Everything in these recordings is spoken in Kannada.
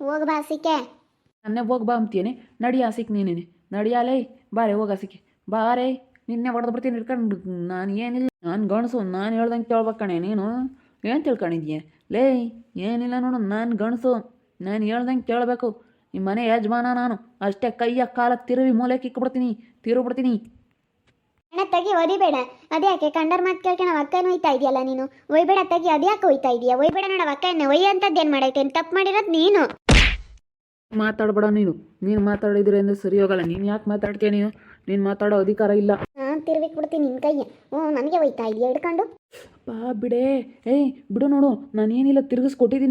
ಹೋಗ್ ಬಾ ಸಿಕ್ಕೆ ನನ್ನೇ ಹೋಗಿ ಬಾ ಅಂತೀನಿ ನಡಿ ಆಸಿಕ್ ನೀನೇನೆ. ನಡಿಯಾಲೇ ಬಾರೆ ಹೋಗ ಆಸಿಕೆ ಬಾರೆ ನಿನ್ನೆ ಹೊಡೆದು ಬಿಡ್ತೀನಿ ಹಿಡ್ಕೊಂಡು ನಾನು ಏನಿಲ್ಲ ನಾನು ಗಣಸು ನಾನು ಹೇಳ್ದಂಗೆ ಕೇಳ್ಬೇಕು ಕಣೆ ನೀನು. ಏನು ತಿಳ್ಕೊಂಡಿದ್ಯ? ಲೇ ಏನಿಲ್ಲ ನೋಡು ನಾನು ಗಣಸು ನಾನು ಹೇಳ್ದಂಗೆ ಕೇಳಬೇಕು. ನಿಮ್ಮ ಮನೆ ಯಜಮಾನ ನಾನು. ಅಷ್ಟೇ ಕೈಯ ಕಾಲ ತಿರುವಿ ಮೂಲೆಗೆ ಇಕ್ಬಿಡ್ತೀನಿ ತಿರು ಬಿಡ್ತೀನಿ ಅಣ್ಣ ತೆಗಿ ಒದಿಬೇಡ. ಅದ್ಯಾಕೆ? ಕಂಡರ್ ಮಾತು ಕೇಳ್ಕೊಂಡು ಅಕ್ಕನ ಒಯ್ತಾ ಇದೆಯಲ್ಲ ನೀನು? ಒಯ್ಬೇಡ ತೆಗಿ ಅದ್ಯಾಕೆ ಒಯ್ತಾ ಇದೆಯಾ? ಒಯ್ಬೇಡ ನೋಡ ಅಕ್ಕನ ಏನು ಮಾಡೈತೆ? ತಪ್ಪು ಮಾಡಿರೋದು ನೀನು? ಮಾತಾಡ್ಬೇಡ ನೀನು. ನೀನು ಮಾತಾಡಿದ್ರೆ ಅಂದ್ರೆ ಸರಿ ಹೋಗಲ್ಲ. ನೀನು ಯಾಕೆ ಮಾತಾಡ್ತೀಯ ನೀನು? ನೀನು ಮಾತಾಡೋ ಅಧಿಕಾರ ಇಲ್ಲ. ಹಾಂ ತಿರ್ವಿಕ್ ಬಿಡ್ತೀನಿ ನಿನ್ನ ಕೈಯ ಹ್ಞೂ ನನಗೆ ಹೋಯ್ತಾ ಇದೆಯಾ ಹಿಡ್ಕೊಂಡು? ಬಾ ಬಿಡೇ. ಏಯ್ ಬಿಡು ನೋಡು. ನಾನು ಏನಿಲ್ಲ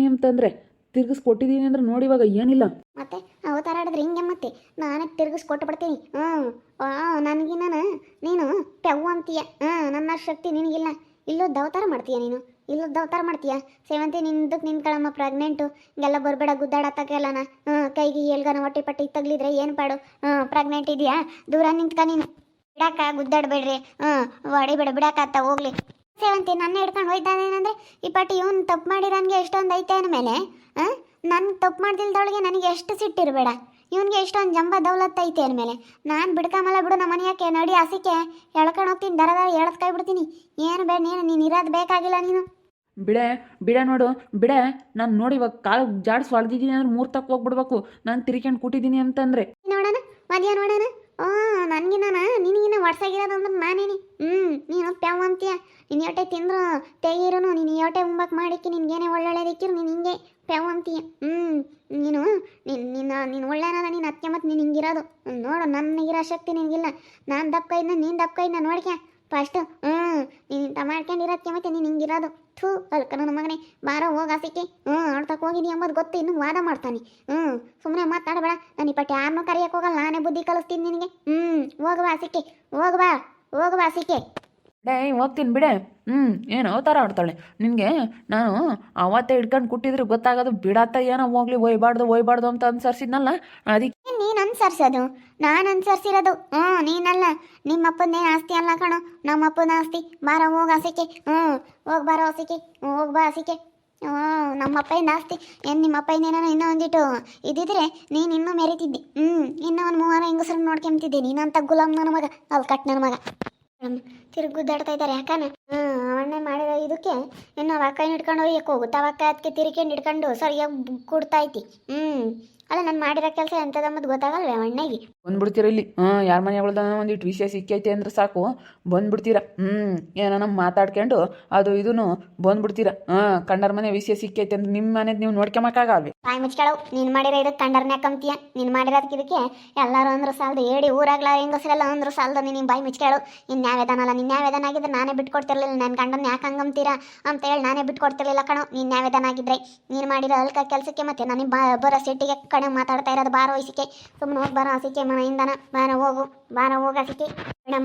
ಅಂತಂದ್ರೆ. ತಿರ್ಗಿಸ್ಕೊಟ್ಟಿದ್ದೀನಿ ಅಂದ್ರೆ ನೋಡಿ ಇವಾಗ ಏನಿಲ್ಲ. ಮತ್ತೆ ಅವತಾರ ಆಡಿದ್ರೆ ಹಿಂಗೆ ಮತ್ತೆ? ನಾನೇ ತಿರ್ಗಿಸ್ ಕೊಟ್ಟು ಬಿಡ್ತೀನಿ ಹ್ಞೂ ನನಗಿನ್ನ ನಾನು ನೀನು ಪೆವ್ ಅಂತೀಯ ಹಾಂ ನನ್ನ ಶಕ್ತಿ ನಿನಗಿಲ್ಲ. ಇಲ್ಲೂ ದವತಾರ ಮಾಡ್ತೀಯ ನೀನು? ಇಲ್ಲೊದ್ದು ಅವತಾರ ಮಾಡ್ತೀಯ? ಸೇವಂತಿ ನಿಂದಕ್ಕೆ ನಿಂತ್ಕೊಳ್ಳಮ್ಮ ಪ್ರೆಗ್ನೆಂಟು ಹಿಂಗೆಲ್ಲ ಬರಬೇಡ ಗುದ್ದಾಡತ್ತಕ್ಕೆಲ್ಲನ ಹ್ಞೂ ಕೈಗೆ ಎಲ್ಗನ ಹೊಟ್ಟೆ ಪಟ್ಟಿ ತಗ್ಲಿದ್ರೆ ಏನು ಪಾಡು? ಹ್ಞೂ ಪ್ರೆಗ್ನೆಂಟ್ ಇದೆಯಾ? ದೂರ ನಿಂತ್ಕ ನೀನು. ಬಿಡಾಕ ಗುದ್ದಾಡಬೇಡ್ರಿ ಹ್ಞೂ ಹೊಡಿಬೇಡ ಬಿಡಾಕತ್ತ ಹೋಗ್ಲಿ. ಸೇವಂತಿ ನನ್ನ ಹಿಡ್ಕೊಂಡು ಹೋಯ್ತಾನೇನಂದ್ರೆ, ಈ ಪಟ್ಟಿ ಇವ್ನು ತಪ್ಪು ಮಾಡಿರೋನ್ಗೆ ಎಷ್ಟೊಂದು ಐತೆ ಅಂದಮೇಲೆ, ಹಾಂ? ನನ್ನ ತಪ್ಪು ಮಾಡ್ದಿಲ್ದೊಳಗೆ ನನಗೆ ಎಷ್ಟು ಸಿಟ್ಟಿರಬೇಡ. ಇವನಿಗೆ ಎಷ್ಟೊಂದು ಜಂಬ ದೌಲತ್ ಐತೆ ಅಂದಮೇಲೆ, ನಾನು ಬಿಡ್ಕಮಲ್ಲ ಬಿಡು ನಮ್ಮ ಮನೆಯಾಕೆ, ನಡಿ ಹಸಿಕೆ ಎಳ್ಕೊಂಡು ಹೋಗ್ತೀನಿ, ದರ ದರ ಎಳದ್ ಕೈ ಬಿಡ್ತೀನಿ. ಏನು ಬೇಡ, ನೀನು ನೀನು ಇರೋದು ಬೇಕಾಗಿಲ್ಲ ನೀನು. ಬಿಡೆ ಬಿಡೆ ನೋಡು, ಬಿಡೆ, ನಾನು ನೋಡಿ ಇವಾಗ ಕಾಲು ಜಾಡ್ಸ್ ಹೊಡೆದಿದ್ದೀನಿ ಅಂದ್ರೆ ಮೂರು ತಕ್ಕ ಹೋಗ್ಬಿಡ್ಬೇಕು. ನಾನು ತಿರ್ಕೊಂಡು ಕೂಟಿದ್ದೀನಿ ಅಂತಂದ್ರೆ. ನೋಡೋಣ, ಮದ್ಯ ನೋಡೋಣ. ಓ, ನನಗಿನ್ನ ನಿನಗಿನ್ನ ವರ್ಷಾಗಿರೋದು ಅಂದ್ರೆ ನಾನೇನಿ ಹ್ಞೂ ನೀನು ಪ್ಯಾವ್ ಅಂತೀಯ. ನಿನ್ನ ಯೋಟೆ ತಿಂದ್ರು, ತೆಗಿರೋನು ನೀನು ಯೋಟೆ ಉಂಬಕ್ಕೆ ಮಾಡಿಕ್ಕಿ ನಿನ್ಗೇನೆ ಒಳ್ಳೊಳ್ಳೆದಿಕ್ಕಿರು ನೀನು ಹಿಂಗೆ ಪ್ಯಾವ್ ಅಂತೀಯ. ಹ್ಞೂ ನೀನು ನಿನ್ನ ನಿನ್ನ ನೀನು ಒಳ್ಳೆನದ ನೀನು ಅತ್ತೆ ಮತ್ತು ನೀನು ಹಿಂಗಿರೋದು. ನೋಡು, ನನಗಿರೋ ಶಕ್ತಿ ನಿನಗಿಲ್ಲ. ನಾನು ದಪ್ಪ ಇದ್ದ ನೀನು ದಪ್ಪ ಇದ್ನ ನೋಡ್ಕೆ ಫಸ್ಟು ಹ್ಞೂ ನೀನು ಇಂಥ ಮಾಡ್ಕೊಂಡಿರೋದಕ್ಕೆ ಮತ್ತೆ ನೀನು ಹಿಂಗಿರೋದು. ಥೂ ಅಲ್ಕ ನನ್ನ ಮಗನೇ, ಬಾರ, ಹೋಗ ಸಿಕ್ಕಿ ಹ್ಞೂ ಆಡ್ತಕ್ಕೆ ಹೋಗಿನಿ ಎಂಬುದು ಗೊತ್ತು, ಇನ್ನೂ ವಾದ ಮಾಡ್ತಾನೆ. ಹ್ಞೂ ಸುಮ್ಮನೆ ಮಾತಾಡಬೇಡ. ನಾನು ಇಪ್ಪಟ್ಟು ಪಟ್ಟಿ ಯಾರನ್ನೂ ಕರೆಯೋಕ್ಕೆ ಹೋಗಲ್ಲ, ನಾನೇ ಬುದ್ಧಿ ಕಲಿಸ್ತೀನಿ ನಿನಗೆ. ಹ್ಞೂ ಹೋಗ್ಬಾ ಸಿಕ್ಕಿ ಹೋಗ್ಬಾ ಹೋಗುವ ಸಿಕ್ಕಿ ಡೇ ಹೋಗ್ತೀನಿ ಬಿಡೆ. ಹ್ಞೂ ಏನು ಅವತಾರ ಆಡ್ತಾಳೆ. ನಿನಗೆ, ನಾನು ಅವತ್ತೇ ಹಿಡ್ಕೊಂಡು ಕುಟ್ಟಿದ್ರೆ ಗೊತ್ತಾಗೋದು ಬಿಡತ್ತ ಏನೋ ಹೋಗ್ಲಿ ಒಯ್ಬಾರ್ದು ಒಯ್ಬಾರ್ದು ಅಂತ ಅನ್ಸರ್ಸಿದ್ನಲ್ಲ ಅದಕ್ಕೆ ನೀನು ಅನ್ಸರ್ಸೋದು? ನಾನು ಅನ್ಸರ್ಸಿರೋದು. ಹ್ಞೂ ನೀನಲ್ಲ. ನಿಮ್ಮಪ್ಪನೇ ಆಸ್ತಿ ಅಲ್ಲ ಕಣೋ. ನಮ್ಮಪ್ಪನ ಆಸ್ತಿ. ಬಾರ, ಹೋಗ ಹಸಿಕೆ ಹ್ಞೂ ಹೋಗಿ ಬಾರೋ ಹಸಿಕೆ ಹೋಗಿ ಬಾ ಹಸಿಕೆ ಹ್ಞೂ ನಮ್ಮಪ್ಪಯಿಂದ ಆಸ್ತಿ. ಏನು ನಿಮ್ಮಪ್ಪನ ಏನೋ ಇನ್ನೂ ಒಂದಿಟ್ಟು ಇದ್ದಿದ್ರೆ ನೀನು ಇನ್ನೂ ಮೆರಿತಿದ್ದೆ. ಹ್ಞೂ ಇನ್ನೂ ಒಂದು ಮೂವರ ಹೆಂಗಸ್ರನ್ನ ನೋಡ್ಕೊಂತಿದ್ದೆ ನೀನಂತ ಗುಲಾಮ್ ನನ್ನ ಮಗ ಅಲ್ಲಿ ಕಟ್ ನನ್ನ ಮಗ. ತಿರುಗಿ ಗುದ್ದಾಡ್ತಾ ಇದ್ದಾರೆ ಯಾಕನ? ಅವಣ್ಣೆ ಮಾಡಿದ ಇದಕ್ಕೆ ಇನ್ನು ಅವಕ್ಕ ಹಿಡ್ಕೊಂಡು ಹೋಗಿ. ಹೋಗುತ್ತೆ ಅವಕ್ಕ ಅದಕ್ಕೆ ತಿರ್ಕೊಂಡು ಹಿಡ್ಕೊಂಡು ಸರಿಯಾಗಿ ಕೊಡ್ತಾ ಐತಿ. ಹ್ಞೂ ಅಲ್ಲ ನಾನು ಮಾಡಿರೋ ಕೆಲಸ ಎಂಥದಮ್ಮದು ಗೊತ್ತಾಗಲ್ವೇ ಅಣ್ಣಗೆ ಬಂದ್ಬಿಡ್ತೀರ ಇಲ್ಲಿ. ಹಾಂ ಯಾರ ಮನೆಗಳ್ದ ಒಂದಿಟ್ಟು ವಿಷಯ ಸಿಕ್ಕೈತೆ ಅಂದ್ರೆ ಸಾಕು. ಬಂದ್ಬಿಡ್ತೀರ. ಹ್ಞೂ ಏನೋ ಮಾತಾಡ್ಕೊಂಡು ಅದು ಇದೂ ಬಂದ್ಬಿಡ್ತೀರ. ಹಾಂ ಕಂಡರ ಮನೆ ವಿಷಯ ಸಿಕ್ಕೈತೆ ಅಂದ್ರೆ ನಿಮ್ಮ ಮನೆದು ನೀವು ನೋಡ್ಕೊಂಬಕ್ಕಾಗಲ್ವಿ ಬಾಯಿ ಮುಚ್ಕೊಳ್ಳವು ನೀನು ಮಾಡಿರೋ ಇದಕ್ಕೆ ಕಂಡರ್ನೇ ಕಮ್ತೀಯ ನೀನು ಮಾಡಿರೋದಕ್ಕೆ ಇದಕ್ಕೆ ಎಲ್ಲರೂ ಅಂದ್ರು ಸಾಲದು. ಹೇಳಿ ಊರಾಗ್ಲ ಹೆಂಗಸರೆಲ್ಲ ಅಂದ್ರು ಸಾಲದು. ನೀನು ಬಾಯಿ ಮುಚ್ಕೊಳ್ಳು. ಇನ್ನು ಇದಾನಲ್ಲ ನಿನ್ನ ನ್ಯಾವೇದನ ಆಗಿದ್ರೆ ನಾನೇ ಬಿಟ್ಕೊಡ್ತಿರ್ಲಿಲ್ಲ. ನನ್ನ ಗಂಡನ ಯಾಕೆ ಹಂಗಂತೀರಾ ಅಂತ ಹೇಳಿ ನಾನೇ ಬಿಟ್ಕೊಡ್ತಿರ್ಲಿಲ್ಲ ಕಣೋ. ನೀನು ನ್ಯಾವೇದನ ಆಗಿದ್ರೆ ನೀನು ಮಾಡಿರೋ ಅಲ್ಕ ಕೆಲಸಕ್ಕೆ ಮತ್ತೆ ನನಗೆ ಬರೋ ಸಿಟ್ಟಿಗೆ ಕಣೆ ಮಾತಾಡ್ತಾ ಇರೋದು. ಬಾರೋ ಇಸಿಕೆ. ಸುಮ್ಮನೆ ಹೋಗಿ, ಬರೋ ಹಸಿಕೆ ಮನೆಯಿಂದನ ಬಾರ ಹೋಗು. ಬಾರ ಹೋಗ ಹಸಿಕೆ.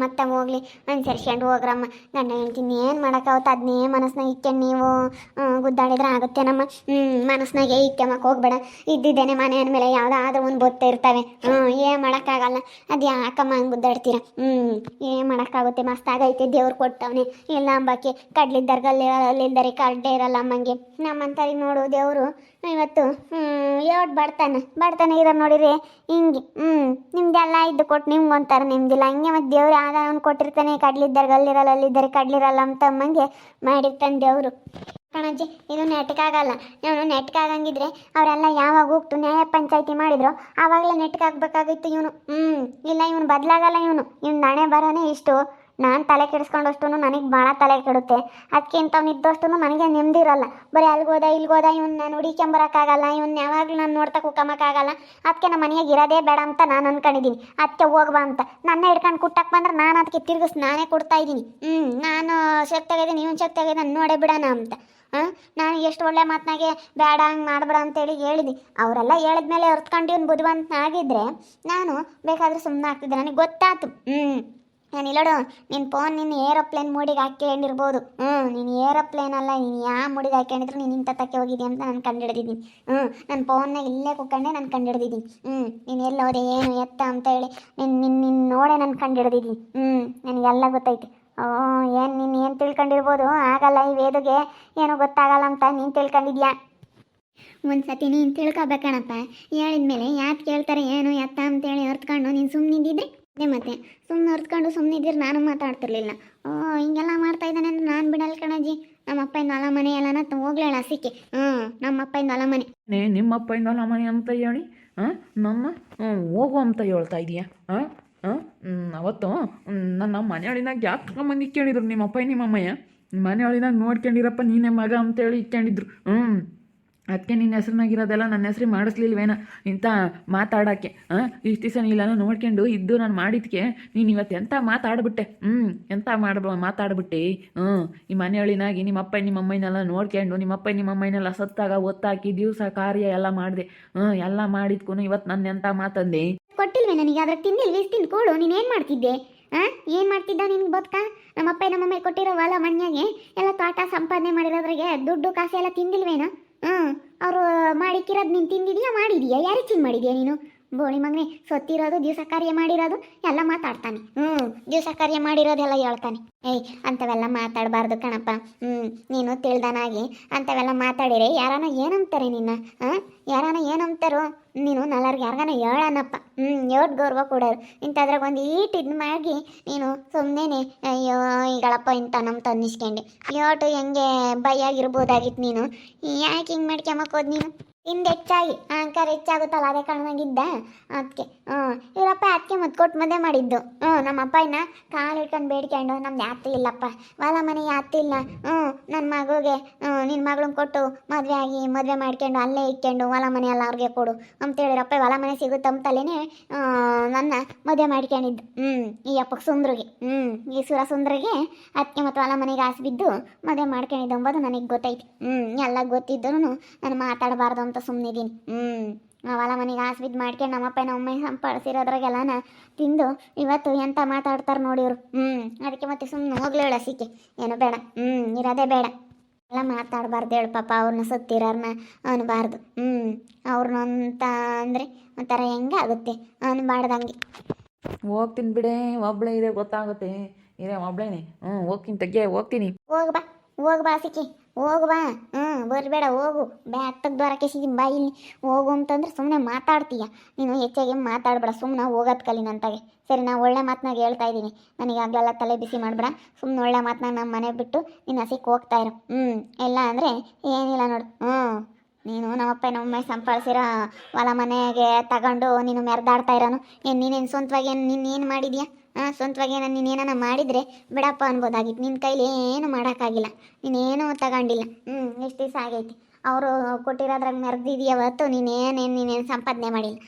ಮತ್ತೆ ಹೋಗ್ಲಿ. ಅನುಸರಿಸ್ಕೊಂಡು ಹೋಗ್ರಮ್ಮ ಗಂಡ ಹೇಳ್ತೀನಿ ಏನು ಮಾಡೋಕ್ಕಾಗುತ್ತೆ ಅದನ್ನೇ ಮನಸ್ನಾಗ ಇಟ್ಕೊಂಡು ನೀವು ಗುದ್ದಾಡಿದ್ರೆ ಆಗುತ್ತೆ ನಮ್ಮ. ಹ್ಞೂ ಮನಸ್ನಾಗೆ ಇಕ್ಕೊಂಬಕ್ಕೆ ಹೋಗ್ಬೇಡ. ಇದ್ದಿದ್ದೇನೆ ಮನೆ ಅಂದಮೇಲೆ ಯಾವುದಾದ್ರೂ ಒಂದು ಬೊತ್ತೆ ಇರ್ತವೆ. ಹ್ಞೂ ಏನು ಮಾಡೋಕ್ಕಾಗಲ್ಲ. ಅದು ಯಾಕಮ್ಮ ಹಂಗೆ ಗುದ್ದಾಡ್ತೀರ? ಹ್ಞೂ ಏನು ಮಾಡೋಕ್ಕಾಗುತ್ತೆ. ಮಸ್ತಾಗೈತೆ ದೇವ್ರು ಕೊಟ್ಟವನೆ. ಇಲ್ಲ ಅಂಬಕ್ಕೆ ಕಡ್ಲಿದ್ದರ್ಗಲ್ಲಿ ಅಲ್ಲಿಂದರೆ ಕಡ್ಡೆ ಇರಲ್ಲ ಅಮ್ಮಂಗೆ. ನಮ್ಮಂತರಿಗೆ ನೋಡು ದೇವರು, ಇವತ್ತು ಯೋಟ್ ಬಡ್ತಾನೆ? ಬಡ್ತಾನೆ ಇರೋ ನೋಡಿರಿ ಹಿಂಗೆ ಹ್ಞೂ ನಿಮ್ದೆಲ್ಲ ಇದ್ದು ಕೊಟ್ಟು ನಿಮ್ಗೆ ಒಂಥರ ನಿಮ್ದಿಲ್ಲ ಹಂಗೆ ಮತ್ತು ದೇವ್ರು ಆದ ಅವ್ನು ಕೊಟ್ಟಿರ್ತಾನೆ, ಕಡ್ಲಿದ್ದಾರೆ ಗಲ್ಲಿರಲ್ಲ, ಅಲ್ಲಿದ್ದಾರೆ ಕಡ್ಲಿರಲ್ಲ ಅಂತ ಅಮ್ಮಂಗೆ ಮಾಡಿರ್ತಾನೆ ದೇವರು ಕಣಜ್ಜಿ, ಇದು ನೆಟ್ಕಾಗಲ್ಲ. ಇವನು ನೆಟ್ಕಾಗಂಗಿದ್ರೆ ಅವರೆಲ್ಲ ಯಾವಾಗ ಹೋಗ್ತು ನ್ಯಾಯ ಪಂಚಾಯತಿ ಮಾಡಿದ್ರು ಆವಾಗಲೇ ನೆಟ್ಕಾಗಬೇಕಾಗಿತ್ತು ಇವನು. ಹ್ಞೂ ಇಲ್ಲ, ಇವನು ಬದಲಾಗಲ್ಲ ಇವನು. ಇವ್ನ ನಾಣೆ ಬರೋನೇ ಇಷ್ಟು. ನಾನು ತಲೆ ಕೆಡಿಸ್ಕೊಂಡಷ್ಟು ನನಗೆ ಭಾಳ ತಲೆ ಕೆಡುತ್ತೆ. ಅದಕ್ಕೆ ಇಂಥವ್ನು ಇದ್ದಷ್ಟು ನನಗೆ ನೆಮ್ಮದಿ ಇರಲ್ಲ. ಬರೀ ಅಲ್ಗೋದ ಇಲ್ಗೋದ ಇವ್ನು ನಾನು ಹುಡುಕೊಂಬರೋಕ್ಕಾಗಲ್ಲ ಇವ್ನು ಯಾವಾಗಲೂ ನಾನು ನೋಡ್ತಾ ಕುಕ್ಕಮಕ್ಕಾಗಲ್ಲ ಅದಕ್ಕೆ ನಮ್ಮ ಮನೆಯಾಗ ಇರೋದೇ ಬೇಡ ಅಂತ ನಾನು ಅನ್ಕೊಂಡಿದ್ದೀನಿ ಅದಕ್ಕೆ ಹೋಗ್ಬಾ ಅಂತ. ನನ್ನ ಹಿಡ್ಕೊಂಡು ಕುಟ್ಟಕ್ಕೆ ಬಂದ್ರೆ ನಾನು ಅದಕ್ಕೆ ತಿರುಗಿಸ್ ನಾನೇ ಕೊಡ್ತಾ ಇದ್ದೀನಿ. ಹ್ಞೂ ನಾನು ಶಕ್ತಿ ಆಗಿದ್ದೀನಿ ಇವ್ನು ಶಕ್ತಿ ತೆಗೆದ ನೋಡೇ ಬಿಡೋಣ ಅಂತ. ಹಾಂ ನಾನು ಎಷ್ಟು ಒಳ್ಳೆ ಮಾತನಾಗೆ ಬೇಡ ಹಂಗೆ ಮಾಡಬೇಡ ಅಂತೇಳಿ ಹೇಳಿದ್ನಿ. ಅವರೆಲ್ಲ ಹೇಳಿದ್ಮೇಲೆ ಹೊರ್ತ್ಕೊಂಡು ಇವ್ನು ಬುದ್ಧಿವಂತ ಆಗಿದ್ರೆ ನಾನು ಬೇಕಾದರೆ ಸುಮ್ಮನೆ ಆಗ್ತಿದ್ದೆ ನನಗೆ ಗೊತ್ತಾಯ್ತು ಹ್ಞೂ ನಾನು ಇಲ್ಲೋಡು ನಿನ್ನ ಫೋನ್ ನಿನ್ನ ಏರೋಪ್ಲೇನ್ ಮೂಡಿಗೆ ಹಾಕ್ಕೊಂಡಿರ್ಬೋದು. ಹ್ಞೂ ನೀನು ಏರೋಪ್ಲೇನ್ ಅಲ್ಲ, ನೀನು ಯಾವ ಮೂಡಿಗೆ ಹಾಕ್ಕೊಂಡಿದ್ರು, ನೀನು ಇಂಥ ತಕ್ಕೆ ಹೋಗಿದ್ದೆ ಅಂತ ನಾನು ಕಂಡು ಕಂಡುಹಿಡಿದಿದ್ದೀನಿ ಹ್ಞೂ ನನ್ನ ಫೋನ್ನಾಗ ಇಲ್ಲೇ ಕುಕ್ಕಂಡೆ ನಾನು ಕಂಡು ಕಂಡುಹಿಡಿದಿದ್ದೀನಿ. ಹ್ಞೂ ನೀನು ಎಲ್ಲೋದೆ ಏನು, ಎತ್ತ ಅಂತ ಹೇಳಿ ನಿನ್ನ ನಿನ್ನ ನಿನ್ನ ನೋಡೇ ನಾನು ಕಂಡು ಕಂಡುಹಿಡಿದಿದ್ದೀನಿ. ಹ್ಞೂ ನನಗೆಲ್ಲ ಗೊತ್ತೈತೆ. ಓ, ಏನು, ನೀನು ಏನು ತಿಳ್ಕೊಂಡಿರ್ಬೋದು? ಆಗಲ್ಲ ಈ ವೇದಗೆ ಏನೂ ಗೊತ್ತಾಗಲ್ಲ ಅಂತ ನೀನು ತಿಳ್ಕೊಂಡಿದ್ಯಾ? ಒಂದ್ಸತಿ ನೀನು ತಿಳ್ಕೊಬೇಕಣಪ್ಪ. ಹೇಳಿದ್ಮೇಲೆ ಯಾಕೆ ಕೇಳ್ತಾರೆ, ಏನು, ಎತ್ತ ಅಂತೇಳಿ ಅರ್ತ್ಕೊಂಡು ನೀನು ಸುಮ್ಮನಿದ್ದಿದ್ರೆ ಅದೇ ಮತ್ತೆ ಸುಮ್ಮನೆ ಅರ್ತ್ಕೊಂಡು ಇದ್ದೀರಿ ನಾನು ಮಾತಾಡ್ತಿರ್ಲಿಲ್ಲ. ಓ, ಹಿಂಗೆಲ್ಲ ಮಾಡ್ತಾ ಇದ್ದಾನೆ ಅಂದ್ರೆ ನಾನು ಬಿಡಲ್ಲ ಕಣಜಿ ನಮ್ಮ ಅಪ್ಪನ ಹೊಲ ಮನೆ ಎಲ್ಲನ ಹೋಗ್ಲೇಳ ಸಿಕ್ಕಿ ಹ್ಞೂ ನಮ್ಮ ಅಪ್ಪನ ಹೊಲ ಮನೆ ನೇ ನಿಮ್ಮಪ್ಪ ಹೊಲ ಮನೆ ಅಂತ ಹೇಳಿ, ಹಾಂ, ನಮ್ಮ ಹೋಗು ಅಂತ ಹೇಳ್ತಾ ಇದೀಯಾ. ಹಾಂ ಅವತ್ತು ನನ್ನ ಮನೆಯೊಳಿನಾಗ ಯಾಕೆ ತಗೊಂಬಂದು ಇಕ್ಕೊಂಡಿದ್ರು ನಿಮ್ಮ ಅಪ್ಪ ನಿಮ್ಮ ಅಮ್ಮಯ್ಯ ಮನೆಯೊಳಿನಾಗ ನೋಡ್ಕೊಂಡಿರಪ್ಪ ನೀನೇ ಮಗ ಅಂತೇಳಿ ಇಕ್ಕೊಂಡಿದ್ರು ಹ್ಞೂ ಅದಕ್ಕೆ ನಿನ್ನ ಹೆಸ್ರನ್ನಾಗಿರೋದೆಲ್ಲ ನನ್ನ ಹೆಸ್ರಿಗೆ ಮಾಡಿಸ್ಲಿಲ್ವೇನ ಇಂಥ ಮಾತಾಡೋಕ್ಕೆ ಹಾಂ ಇಷ್ಟು ದಿವಸ ನೀಲೆಲ್ಲ ನೋಡ್ಕೊಂಡು ಇದ್ದು ನಾನು ಮಾಡಿದ್ಕೆ, ನೀನು ಇವತ್ತು ಎಂಥ ಮಾತಾಡ್ಬಿಟ್ಟೆ? ಹ್ಞೂ ಎಂಥ ಮಾಡ್ಬ, ಮಾತಾಡ್ಬಿಟ್ಟೆ? ಹ್ಞೂ, ಈ ಮನೆಯೊಳಿನಾಗಿ ನಿಮ್ಮ ಅಪ್ಪ ನಿಮ್ಮ ಅಮ್ಮನೆಲ್ಲ ನೋಡ್ಕೊಂಡು ನಿಮ್ಮ ಅಪ್ಪ ನಿಮ್ಮ ಅಮ್ಮನೆಲ್ಲ ಸತ್ತಾಗ ಒತ್ತಾಕಿ ದಿವಸ ಕಾರ್ಯ ಎಲ್ಲ ಮಾಡಿದೆ. ಹ್ಞೂ, ಎಲ್ಲ ಮಾಡಿದ್ಕೂ ಇವತ್ತು ನನ್ನ ಎಂಥ ಮಾತಂದೆ? ಕೊಟ್ಟಿಲ್ವೇ ನನಗೆ ಅದ್ರ ತಿಂದಿಲ್ವಿ ತಿಂದು ಕೊಡು ನೀನು ಏನು ಮಾಡ್ತಿದ್ದೆ? ಹಾಂ ಏನು ಮಾಡ್ತಿದ್ದ ನಿನ್ಗೆ ಬದುಕ? ನಮ್ಮ ಅಪ್ಪ ನಮ್ಮಮ್ಮ ಕೊಟ್ಟಿರೋ ಹೊಲ, ಮಣ್ಯಾಗೆ ಎಲ್ಲ ತೋಟ ಸಂಪಾದನೆ ಮಾಡಿರೋದ್ರಿಗೆ ದುಡ್ಡು ಕಾಸು ಎಲ್ಲ ತಿಂದಿಲ್ವೇನೋ? ಹ್ಞೂ ಅವರು ಮಾಡಿಕ್ಕಿರೋದು ನೀನು ತಿಂದಿದೀಯಾ ಮಾಡಿದೀಯಾ? ಯಾರಿಗೆ ತಿಂದು ಮಾಡಿದ್ಯಾ ನೀನು? ಬೋಳಿ ಮಗನೇ, ಸೊತ್ತಿರೋದು ದಿವಸ ಕಾರ್ಯ ಮಾಡಿರೋದು, ಎಲ್ಲ ಮಾತಾಡ್ತಾನೆ. ಹ್ಞೂ ದಿವಸ ಕಾರ್ಯ ಮಾಡಿರೋದೆಲ್ಲ ಹೇಳ್ತಾನೆ. ಏಯ್, ಅಂಥವೆಲ್ಲ ಮಾತಾಡಬಾರ್ದು ಕಣಪ್ಪ. ಹ್ಞೂ ನೀನು ತಿಳ್ದನಾಗಿ ಅಂಥವೆಲ್ಲ ಮಾತಾಡಿರಿ, ಯಾರಾನ ಏನಂತಾರೆ ನಿನ್ನ? ಹಾಂ ಯಾರಾನ ಏನಂತಾರೋ ನೀನು ನಲ್ಲರ್ಗೆ ಯಾರಿಗಾನ ಹೇಳನಪ್ಪ. ಹ್ಞೂ ಏಟ್ ಗೌರವ ಕೊಡೋರು? ಇಂಥದ್ರಾಗ ಒಂದು ಈಟ್ ಇದು ಮಾಡಿ ನೀನು ಸುಮ್ಮನೆ ಅಯ್ಯೋ, ಈಗಳಪ್ಪ ಇಂಥ ನಮ್ಮ ತಂದಿಸ್ಕೊಂಡೆ. ಯೋಟು ಹೆಂಗೆ ಬೈಯಾಗಿರ್ಬೋದಾಗಿತ್ತು ನೀನು? ಯಾಕೆ ಹಿಂಗೆ ಮಾಡ್ಕೊಂಬಕ್ಕೋದು ನೀನು? ಹಿಂದೆ ಹೆಚ್ಚಾಗಿ ಅಹಂಕಾರ ಹೆಚ್ಚಾಗುತ್ತಲ್ಲ, ಅದೇ ಕಾರಣವಾಗಿದ್ದ ಅದಕ್ಕೆ ಹ್ಞೂ ಇವರಪ್ಪ ಅದಕ್ಕೆ ಮದ್ದು ಕೊಟ್ಟು ಮದುವೆ ಮಾಡಿದ್ದು. ಹ್ಞೂ ನಮ್ಮ ಅಪ್ಪ ಇನ್ನ ಕಾಲು ಇಟ್ಕೊಂಡು ಬೇಡ್ಕೊಂಡು ನಮ್ದು ಯಾತಿ ಇಲ್ಲಪ್ಪ. ಹೊಲ ಮನೆ ಯಾತಿ ಇಲ್ಲ. ಹ್ಞೂ ನನ್ನ ಮಗುಗೆ ನಿನ್ನ ಮಗಳನ್ನ ಕೊಟ್ಟು ಮದುವೆ ಆಗಿ, ಮದುವೆ ಮಾಡ್ಕೊಂಡು ಅಲ್ಲೇ ಇಟ್ಕೊಂಡು ಹೊಲ ಮನೆ ಎಲ್ಲ ಅವ್ರಿಗೆ ಕೊಡು. ಅಂತೇಳಿರಪ್ಪ ಹೊಲ ಮನೆ ಸಿಗುತ್ತೆ ಅಂತಲೇ ನನ್ನ ಮದುವೆ ಮಾಡ್ಕೊಂಡಿದ್ದು. ಹ್ಞೂ ಈ ಅಪ್ಪ ಸುಂದ್ರಿಗೆ. ಹ್ಞೂ ಈ ಸುರ ಸುಂದ್ರಿಗೆ ಅದಕ್ಕೆ ಮತ್ತು ಹೊಲ ಮನೆಗೆ ಆಸೆ ಬಿದ್ದು ಮದುವೆ ಮಾಡ್ಕೊಂಡಿದ್ದು ಅಂಬೋದು ನನಗೆ ಗೊತ್ತೈತಿ. ಹ್ಞೂ ಎಲ್ಲ ಗೊತ್ತಿದ್ದರೂ ನಾನು ಮಾತಾಡಬಾರ್ದು ಸುಮ್ಮನಿದ್ದೀನಿ ಹ್ಞೂ ನಾವೆಲ್ಲ ಮನೆಗೆ ಆಸೆ ಬಿದ್ದು ಮಾಡ್ಕೊಂಡು ನಮ್ಮಪ್ಪ ನಮ್ಮಮ್ಮ ಸಂಪಾಡಿಸಿರೋದ್ರಾಗೆಲ್ಲನ ತಿಂದು ಇವತ್ತು ಎಂತ ಮಾತಾಡ್ತಾರೆ ನೋಡಿವ್ರು ಹ್ಞೂ ಅದಕ್ಕೆ ಮತ್ತೆ ಸುಮ್ಮನೆ ಹೋಗ್ಲೇಳ ಸಿಕ್ಕಿ ಏನು ಬೇಡ. ಹ್ಞೂ ಇರೋದೇ ಬೇಡ. ಎಲ್ಲ ಮಾತಾಡಬಾರ್ದು ಹೇಳು ಪಾಪ ಅವ್ರನ್ನ ಸುತ್ತಿರೋರ್ನ ಅನ್ಬಾರ್ದು. ಹ್ಞೂ ಅವ್ರನ್ನ ಅಂತ ಅಂದರೆ ಒಂಥರ ಹೆಂಗೆ ಆಗುತ್ತೆ? ಅನ್ಬಾರ್ದಂಗೆ. ಹೋಗ್ತೀನಿ ಬಿಡೇ ಒಬ್ಳೆ ಇದೆ ಗೊತ್ತಾಗುತ್ತೆ. ಇರೇ ಒಬ್ಳೇನೆ. ಹ್ಞೂ ಹೋಗ್ತೀನಿ ತೆಗೆ ಹೋಗ್ತೀನಿ. ಹೋಗ್ಬಾ ಬಾ ಹೋಗ್ ಬಾ ಸಿಕ್ಕಿ ಹೋಗ್ ಬಾ. ಹ್ಞೂ ಬರಬೇಡ, ಹೋಗು. ಬ್ಯಾ ತೆಗ್ದು ದ್ವಾರಕ್ಕೆ ಸಿ ಬಾ ಇಲ್ಲಿ. ಹೋಗು ಅಂತಂದ್ರೆ ಸುಮ್ಮನೆ ಮಾತಾಡ್ತೀಯ. ನೀನು ಹೆಚ್ಚಾಗಿ ಮಾತಾಡಬೇಡ ಸುಮ್ಮನೆ ಹೋಗೋದು ಕಲಿ ನಂತಾಗೆ ಸರಿ, ನಾ ಒಳ್ಳೆ ಮಾತನಾಗ ಹೇಳ್ತಾ ಇದ್ದೀನಿ. ನನಗೆ ಆಗಲ್ಲ ತಲೆ ಬಿಸಿ ಮಾಡಬೇಡ. ಸುಮ್ಮನೆ ಒಳ್ಳೆ ಮಾತನಾಗ ನಮ್ಮ ಮನೆ ಬಿಟ್ಟು ನೀನು ಹಸಿಕ್ ಹೋಗ್ತಾ ಇರು. ಹ್ಞೂ ಇಲ್ಲ ಅಂದರೆ ಏನಿಲ್ಲ ನೋಡು. ಹ್ಞೂ ನೀನು ನಮ್ಮಪ್ಪ ನಮ್ಮಮ್ಮ ಸಂಪಾದಿಸಿರೋ ಹೊಲ ಮನೆಗೆ ತಗೊಂಡು ನೀನು ಮೆರೆದಾಡ್ತಾ ಇರೋನು. ಏನು ನೀನೇನು ಸ್ವಂತವಾಗಿ ಏನು, ನೀನು ಏನು ಮಾಡಿದ್ಯಾ? ಸ್ವಂತವಾಗಿ ನೀನು ಏನಾನ ಮಾಡಿದರೆ ಬಿಡಪ್ಪ ಅನ್ಬೋದಾಗಿತ್ತು. ನಿನ್ನ ಕೈಲಿ ಏನು ಮಾಡೋಕ್ಕಾಗಿಲ್ಲ. ನೀನೇನು ತಗೊಂಡಿಲ್ಲ. ಹ್ಞೂ ಎಷ್ಟು ದಿವಸ ಆಗೈತಿ. ಅವರು ಕೊಟ್ಟಿರೋದ್ರಾಗ ಮೆರೆದಿದೆಯ ಹೊತ್ತು ನೀನೇನೇನು ನೀನೇನು ಸಂಪಾದನೆ ಮಾಡಿಲ್ಲ.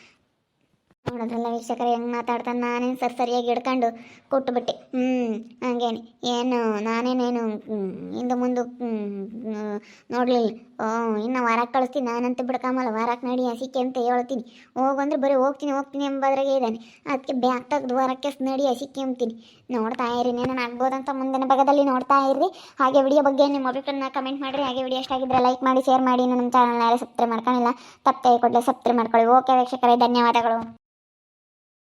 ನೋಡೋದ್ರಲ್ಲ ವೀಕ್ಷಕರು, ಹೆಂಗೆ ಮಾತಾಡ್ತಾನೆ ನಾನೇನು ಸರ್ ಸರಿಯಾಗಿ ಹಿಡ್ಕೊಂಡು ಕೊಟ್ಟುಬಿಟ್ಟೆ. ಹ್ಞೂ ಹಂಗೇನೆ. ಏನು, ನಾನೇನೇನು ಹಿಂದೆ ಮುಂದೆ ನೋಡಲಿಲ್ಲ. ಓ, ಇನ್ನು ವಾರಕ್ಕೆ ಕಳಿಸ್ತೀನಿ, ನಾನಂತೂ ಬಿಡ್ಕೊಂಬಲ್ಲ. ವಾರಕ್ಕೆ ನಡಿ, ಹಸಿಕೆ ಅಂತ ಹೇಳ್ತೀನಿ. ಹೋಗಂದ್ರೆ ಬರೀ ಹೋಗ್ತೀನಿ ಹೋಗ್ತೀನಿ ಎಂಬುದ್ರಾಗೆ ಇದ್ದಾನೆ. ಅದಕ್ಕೆ ಬ್ಯಾಗ್ ತೆಗೆದು ವಾರಕ್ಕೆ ನಡಿ, ಹಸಿಕೆ ಅಂತೀನಿ ನೋಡ್ತಾ ಇರಿ ನಾನು ಆಗ್ಬೋದಂತ ಮುಂದಿನ ಭಾಗದಲ್ಲಿ ನೋಡ್ತಾ ಇರ್ರಿ ಹಾಗೆ ವಿಡಿಯೋ ಬಗ್ಗೆ ನಿಮ್ಮ ಅಭಿಪ್ರಾಯನ ಕಮೆಂಟ್ ಮಾಡಿರಿ. ಹಾಗೆ ವಿಡಿಯೋ ಇಷ್ಟ ಆಗಿದ್ರೆ ಲೈಕ್ ಮಾಡಿ ಶೇರ್ ಮಾಡಿ. ನಮ್ಮ ಚಾನಲ್ನ ಸಬ್ಸ್ಕ್ರೈಬ್ ಮಾಡ್ಕೊಂಡಿಲ್ಲ ತಪ್ಪೇ ಕೊಡಲಿ ಸಬ್ಸ್ಕ್ರೈಬ್ ಮಾಡ್ಕೊಳ್ಳಿ. ಓಕೆ ವೀಕ್ಷಕರೇ, ಧನ್ಯವಾದಗಳು.